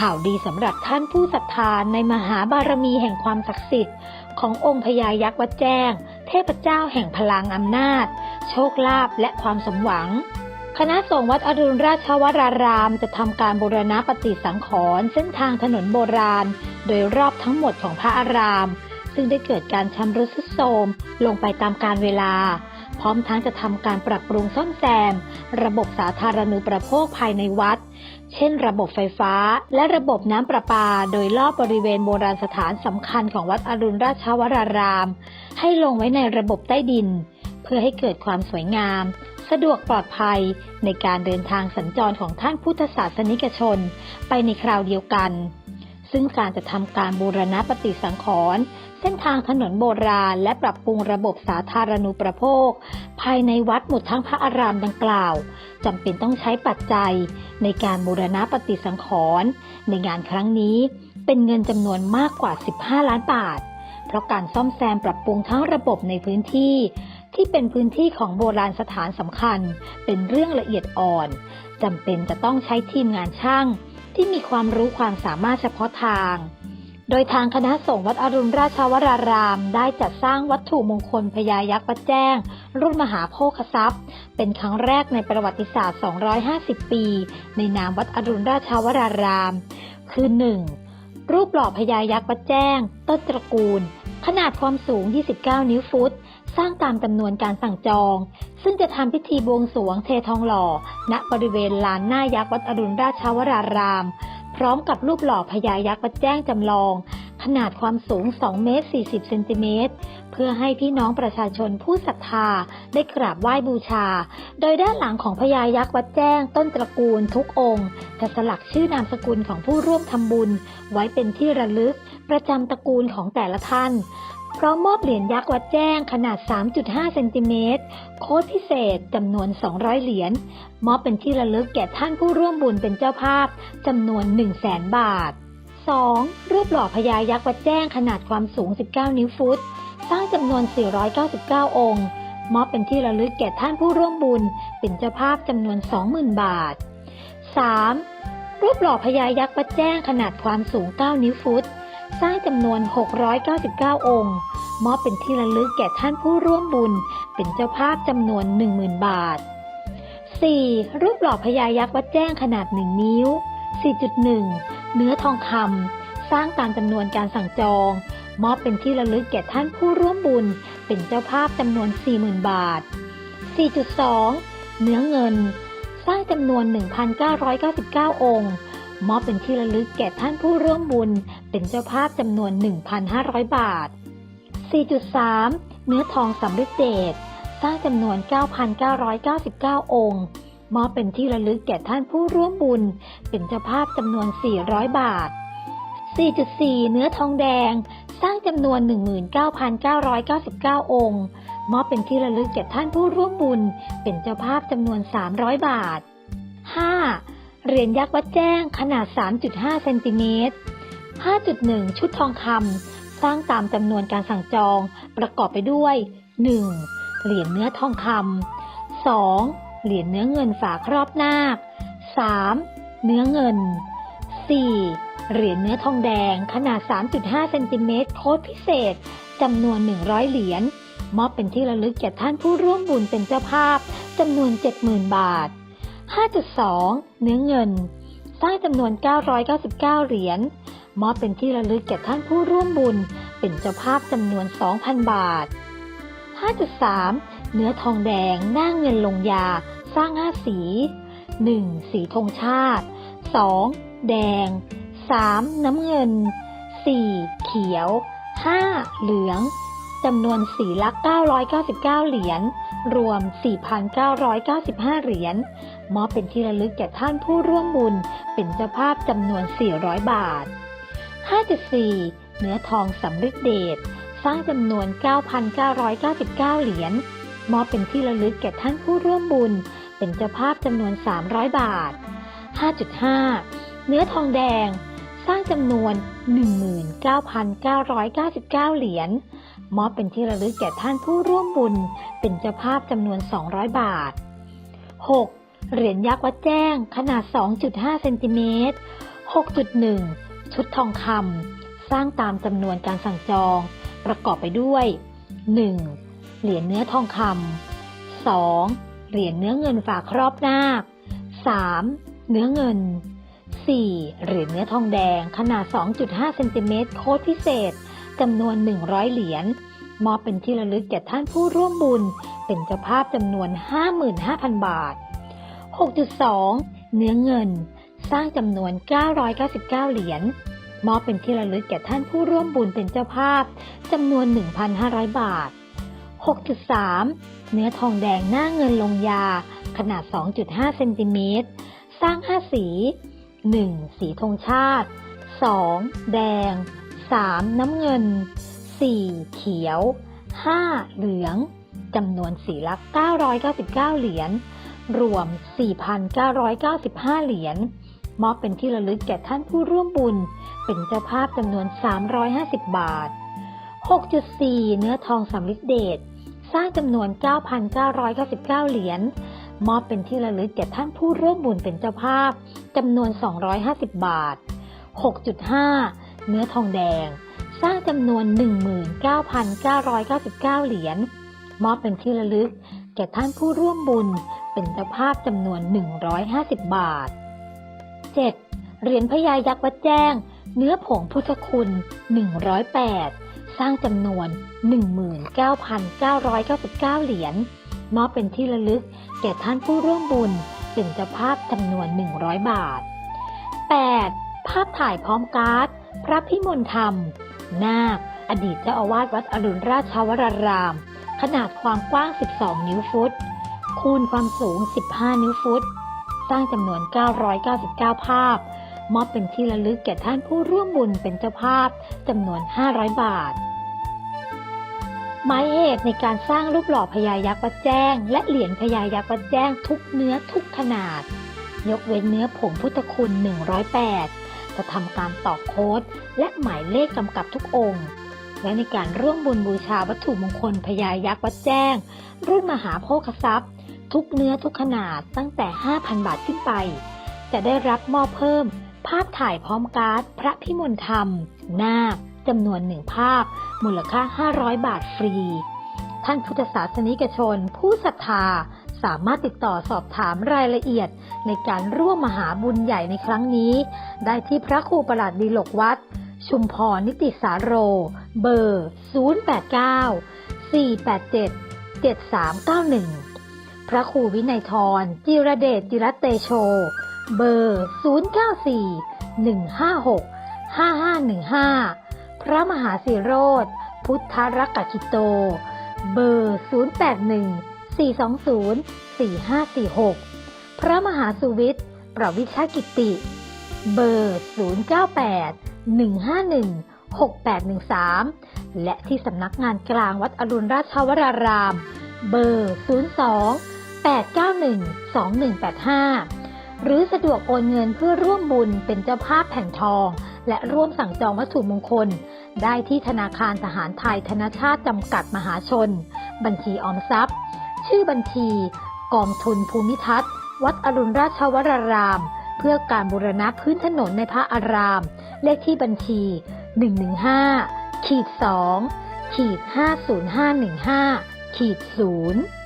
ข่าวดีสำหรับท่านผู้ศรัทธาในมหาบารมีแห่งความศักดิ์สิทธิ์ ขององค์พญายักษ์วัดแจ้ง เทพเจ้าแห่งพลังอำนาจ โชคลาภและความสมหวัง คณะสงฆ์วัดอรุณราชวรารามจะทำการบูรณะปฏิสังขรณ์เส้นทางถนนโบราณ โดยรอบทั้งหมดของพระอาราม ซึ่งได้เกิดการชำรุดทรุดโทรมลงไปตามกาลเวลา พร้อมทั้งจะทำการปรับปรุงซ่อมแซม ระบบสาธารณูปโภคภายในวัด เช่นระบบไฟฟ้า และระบบน้ำประปา โดยรอบบริเวณโบราณสถานสำคัญของวัดอรุณราชวราราม ให้ลงไว้ในระบบใต้ดิน เพื่อให้เกิดความสวยงาม สะดวกปลอดภัยในการเดินทางสัญจรของท่านพุทธศาสนิกชน ไปในคราวเดียวกัน ซึ่งการจะทำการบูรณะปฏิสังขรณ์เส้นทางถนนโบราณ และปรับปรุงระบบสาธารณูปโภค ภายในวัดหมดทั้งพระอารามดังกล่าวจำเป็นต้องใช้ปัจจัยในการบูรณะปฏิสังขรณ์ในงานครั้งนี้เป็นเงินจำนวนมากกว่า 15 ล้านบาท เพราะการซ่อมแซมปรับปรุงทั้งระบบในพื้นที่ ที่เป็นพื้นที่ของโบราณสถานสำคัญ เป็นเรื่องละเอียดอ่อนจำเป็นจะต้องใช้ทีมงานช่าง ที่มีความรู้ความสามารถเฉพาะทาง โดยทางคณะสงฆ์วัดอรุณราชวราราม ได้จัดสร้างวัตถุมงคลพญายักษ์วัดแจ้ง รุ่นมหาโภคทรัพย์ เป็นครั้งแรกในประวัติศาสตร์ 250 ปี ในนามวัดอรุณราชวราราม คือ 1. รูปหล่อพญายักษ์วัดแจ้ง ต้นตระกูล ขนาดความสูง 29 นิ้วฟุต สร้างตามจำนวนการสั่งจอง ซึ่งจะทำพิธีบวงสรวงเททองหล่อ ณบริเวณลานหน้ายักษ์วัดอรุณราชวราราม พร้อมกับรูปหล่อพญายักษ์วัดแจ้งจำลอง ขนาดความสูง 2 เมตร 40 เซนติเมตร เพื่อให้พี่น้องประชาชนผู้ศรัทธาได้กราบไหว้บูชา โดยด้านหลังของพญายักษ์วัดแจ้งต้นตระกูลทุกองค์ จะสลักชื่อนามสกุลของผู้ร่วมทำบุญ ไว้เป็นที่ระลึกประจำตระกูลของแต่ละท่าน พร้อมมอบเหรียญยักษ์วัดแจ้งขนาด 3.5 เซนติเมตร โค้ดพิเศษจำนวน 200 เหรียญ มอบเป็นที่ระลึกแก่ท่านผู้ร่วมบุญเป็นเจ้าภาพจำนวน 1 0 0 0 0แสนบาท 2. รูปหล่อพญายักษ์วัดแจ้งขนาดความสูง 19 นิ้วฟุต สร้างจำนวน 499 องค์ มอบเป็นที่ระลึกแก่ท่านผู้ร่วมบุญเป็นเจ้าภาพจำนวน 20,000 บาท 3. รูปหล่อพญายักษ์วัดแจ้งขนาดความสูง 9 นิ้วฟุต สร้างจำนวน 699 องค์ มอบเป็นที่ระลึกแก่ท่านผู้ร่วมบุญ เป็นเจ้าภาพจำนวน 10,000 บาท 4. รูปหล่อพญายักษ์วัดแจ้งขนาด 1 นิ้ว 4.1 เนื้อทองคำสร้างตามจำนวนการสั่งจอง มอบเป็นที่ระลึกแก่ท่านผู้ร่วมบุญ เป็นเจ้าภาพจำนวน 40,000 บาท 4.2 เนื้อเงิน สร้างจำนวน 1,999 องค์ มอบเป็นที่ระลึกแก่ท่านผู้ร่วมบุญ เป็นเจ้าภาพจำนวน 1,500 บาท 4.3 เนื้อทองสำริดเดชสร้างจำนวน 9,999 องค์มอบเป็นที่ระลึกแก่ท่านผู้ร่วมบุญ เป็นเจ้าภาพจำนวน 400 บาท 4.4 เนื้อทองแดง สร้างจำนวน 19,999 องค์ มอบเป็นที่ระลึกแก่ท่านผู้ร่วมบุญ เป็นเจ้าภาพจำนวน 300 บาท 5. เหรียญยักษ์วัดแจ้งขนาด 3.5 เซนติเมตร 5.1 ชุดทองคำสร้างตามจำนวนการสั่งจองประกอบไปด้วย 1. เหรียญเนื้อทองคำ 2. เหรียญเนื้อเงินฝาครอบนาค 3. เนื้อเงิน 4. เหรียญเนื้อทองแดงขนาด 3.5 เซนติเมตรโค้ดพิเศษจำนวน 100 เหรียญมอบเป็นที่ระลึกแก่ท่านผู้ร่วมบุญเป็นเจ้าภาพจำนวน 70,000 บาท 5.2 เนื้อเงิน สร้างจำนวน 999 เหรียญ มอบเป็นที่ระลึกแก่ท่านผู้ร่วมบุญ เป็นเจ้าภาพจำนวน 2,000 บาท 5.3 เนื้อทองแดงหน้าเงินลงยา สร้าง 5 สี 1. สีธงชาติ 2. แดง 3. น้ำเงิน 4. เขียว 5. เหลืองจำนวนสีละ999 เหรียญ รวม 4,995 เหรียญ มอบเป็นที่ระลึกแก่ท่านผู้ร่วมบุญ เป็นเจ้าภาพจำนวน 400 บาท 5.4 เนื้อทองสำริดเดช สร้างจำนวน 9,999 เหรียญ มอบเป็นที่ระลึกแก่ท่านผู้ร่วมบุญ เป็นเจ้าภาพจำนวน 300 บาท 5.5 เนื้อทองแดง สร้างจำนวน 19,999 เหรียญ มอบเป็นที่ระลึกแก่ท่านผู้ร่วมบุญ เป็นเจ้าภาพจำนวน 200 บาท 6. เหรียญยักษ์วัดแจ้งขนาด 2.5 เซนติเมตร 6.1 ชุดทองคำสร้างตามจำนวนการสั่งจอง ประกอบไปด้วย 1. เหรียญเนื้อทองคำ 2. เหรียญเนื้อเงินฝากครอบนาค 3. เนื้อเงิน 4. เหรียญเนื้อทองแดงขนาด 2.5 เซนติเมตรโค้ดพิเศษจำนวน 100 เหรียญมอบเป็นที่ระลึกแก่ท่านผู้ร่วมบุญ เป็นเจ้าภาพจำนวน 55,000 บาท 6.2 เนื้อเงิน สร้างจำนวน 999 เหรียญมอบเป็นที่ระลึกแก่ท่านผู้ร่วมบุญเป็นเจ้าภาพจำนวน 1,500 บาท 6.3 เนื้อทองแดงหน้าเงินลงยา ขนาด 2.5 เซนติเมตร สร้าง 5 สี 1. สีธงชาติ 2. แดง 3. น้ำเงิน 4. เขียว 5. เหลืองจำนวนสีละ 999 เหรียญ รวม 4,995 เหรียญ มอบเป็นที่ระลึกแก่ท่านผู้ร่วมบุญ เป็นเจ้าภาพจำนวน 350 บาท 6.4 เนื้อทองสำลิดเดชสร้างจำนวน 9,999 เหรียญ มอบเป็นที่ระลึกแก่ท่านผู้ร่วมบุญเป็นเจ้าภาพจำนวน 250 บาท 6.5 เนื้อทองแดง สร้างจำนวน 19,999 เหรียญ มอบเป็นที่ระลึกแก่ท่านผู้ร่วมบุญเป็นเจ้าภาพจำนวน 150 บาท 7. เหรียญพญายักษ์วัดแจ้ง เนื้อผงพุทธคุณ 108 สร้างจำนวน 19,999 เหรียญมอบเป็นที่ระลึกแก่ท่านผู้ร่วมบุญเป็นเจ้าภาพจำนวน 100 บาท 8. ภาพถ่ายพร้อมการ์ด พระพิมลธรรม นาค อดีตเจ้าอาวาสวัดอรุณราชวราราม ขนาดความกว้าง 12 นิ้วฟุต คูณความสูง 15 นิ้วฟุต สร้างจำนวน 999 ภาพ มอบเป็นที่ระลึกแก่ท่านผู้ร่วมบุญเป็นเจ้าภาพจำนวน 500 บาท หมายเหตุในการสร้างรูปหล่อพญายักษ์วัดแจ้ง และเหรียญพญายักษ์วัดแจ้งทุกเนื้อทุกขนาด ยกเว้นเนื้อผงพุทธคุณ 108 จะทำการต่อโค้ด และหมายเลขกำกับทุกองค์และในการร่วมบุญบูชาวัตถุมงคลพญายักษ์วัดแจ้ง รุ่นมหาโภคทรัพย์ ทุกเนื้อทุกขนาดตั้งแต่ 5,000 บาทขึ้นไป จะได้รับมอบเพิ่ม ภาพถ่ายพร้อมการ์ดพระพิมลธรรม นาคจำนวนหนึ่งภาพ มูลค่า 500 บาทฟรี ท่านพุทธศาสนิกชน ผู้ศรัทธาสามารถติดต่อสอบถามรายละเอียด ในการร่วมมหาบุญใหญ่ในครั้งนี้ ได้ที่พระครูประหลัดดีหลกวัด ชุมพรนิติสาโร เบอร์ 089 487 7391 พระครูวินัยทร จิรเดชจิรเตโช เบอร์ 094 156 5515 พระมหาสิโรธพุทธรักกิโต เบอร์ 081 420 4546 พระมหาสุวิทย์ ประวิชากิติ เบอร์ 098 151 6813 และที่สำนักงานกลางวัดอรุณราชวราราม เบอร์ 02 891 2185 หรือสะดวกโอนเงินเพื่อร่วมบุญเป็นเจ้าภาพแผ่นทอง และร่วมสั่งจองวัตถุมงคล ได้ที่ธนาคารทหารไทยธนชาติจำกัดมหาชน บัญชีออมทรัพย์ ชื่อบัญชี กองทุนภูมิทัศน์ วัดอรุณราชวราราม เพื่อการบูรณะพื้นถนนในพระอาราม เลขที่บัญชี 115ขีด2ขีด50515ขีด0